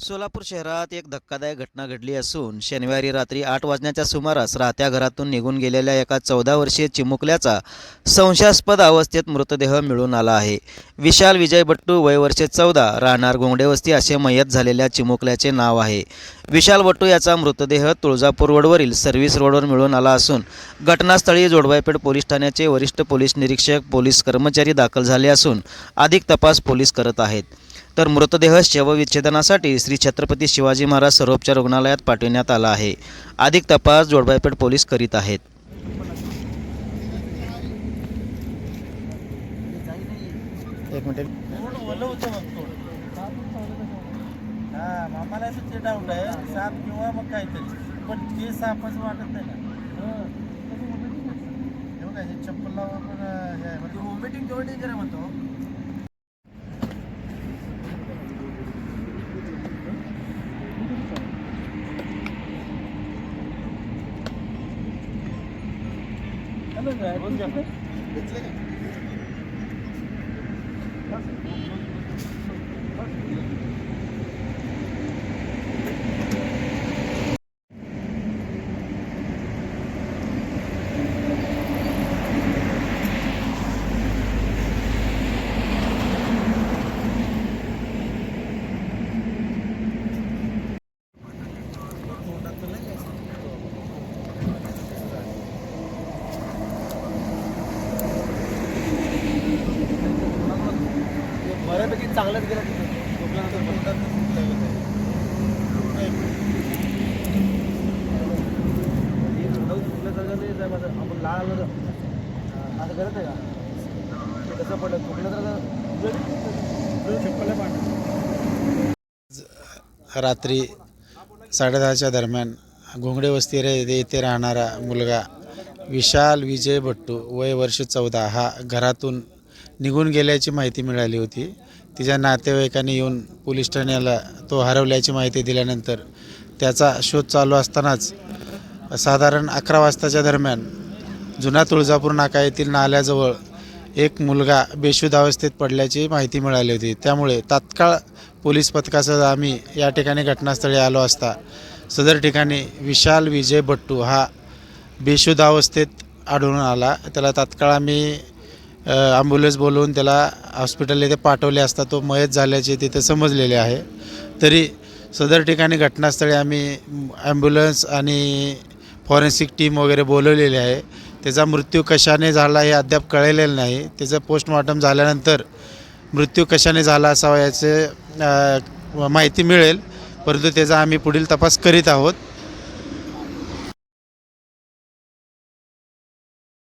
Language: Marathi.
सोलापूर शहरात एक धक्कादायक घटना घडली असून शनिवारी रात्री आठ वाजण्याच्या सुमारास राहत्या घरातून निघून गेलेल्या एका चौदा वर्षीय चिमुकल्याचा संशयास्पद अवस्थेत मृतदेह मिळून आला आहे. विशाल विजय बट्टू वय वर्षे चौदा राहणार गोंगडेवस्ती असे मयत झालेल्या चिमुकल्याचे नाव आहे. विशाल बट्टू याचा मृतदेह तुळजापूर रोडवरील सर्व्हिस रोडवर मिळून आला असून घटनास्थळी जोडवायपेठ पोलीस ठाण्याचे वरिष्ठ पोलीस निरीक्षक पोलीस कर्मचारी दाखल झाले असून अधिक तपास पोलीस करत आहेत. तर मृतदेह शवविच्छेदनासाठी श्री छत्रपती शिवाजी महाराज सर्वोपचार रुग्णालयात पाठविण्यात आला आहे. अधिक तपास जोडबाईपेठ पोलीस करीत आहेत. एक मिनिट. थोडं ओलं होतं मग थोडं हा आम्हाला असं ते डाऊट आहे. साप किंवा मग काहीतरी. पण ते सापच वाटत नाही ना. हे. बघा हे चप्पल पण हे वॉमिटिंग डेंजर आहे बऱ्यापैकी चांगलंच गेलं झोपल्यानंतर बोलतात आपण लाळ आलं असं करत आहे का? ते कसं पडलं? झोपलं तर चप्पल रात्री साडेदहाच्या दरम्यान घोंगडे वस्ती रे येथे राहणारा मुलगा विशाल विजय भट्टू वय वर्ष चौदा हा घरातून निघून गेल्याची माहिती मिळाली होती. तिच्या नातेवाईकांनी येऊन पोलीस ठाण्याला तो हरवल्याची माहिती दिल्यानंतर त्याचा शोध चालू असतानाच साधारण अकरा वाजताच्या दरम्यान जुना तुळजापूर नाका येथील नाल्याजवळ एक मुलगा बेशुद्ध अवस्थेत पडल्याची माहिती मिळाली होती. त्यामुळे तात्काळ पोलीस पथकासह आम्ही या ठिकाणी घटनास्थळी आलो असता सदर ठिकाणी विशाल विजय भट्टू हा बेशुद्ध अवस्थेत आढळून आला. त्याला तात्काळ आम्ही ॲम्ब्युलन्स बोलवून त्याला हॉस्पिटल येथे पाठवले असता तो मयत झाल्याचे तिथे समजलेले आहे. तरी सदर ठिकाणी घटनास्थळी आम्ही ॲम्ब्युलन्स आणि फॉरेन्सिक टीम वगैरे बोलवलेली आहे. त्याचा मृत्यू कशाने झाला हे अद्याप कळलेलं नाही. त्याचं पोस्टमॉर्टम झाल्यानंतर मृत्यू कशाने झाला असावा याचे माहिती मिळेल. परंतु त्याचा आम्ही पुढील तपास करीत आहोत.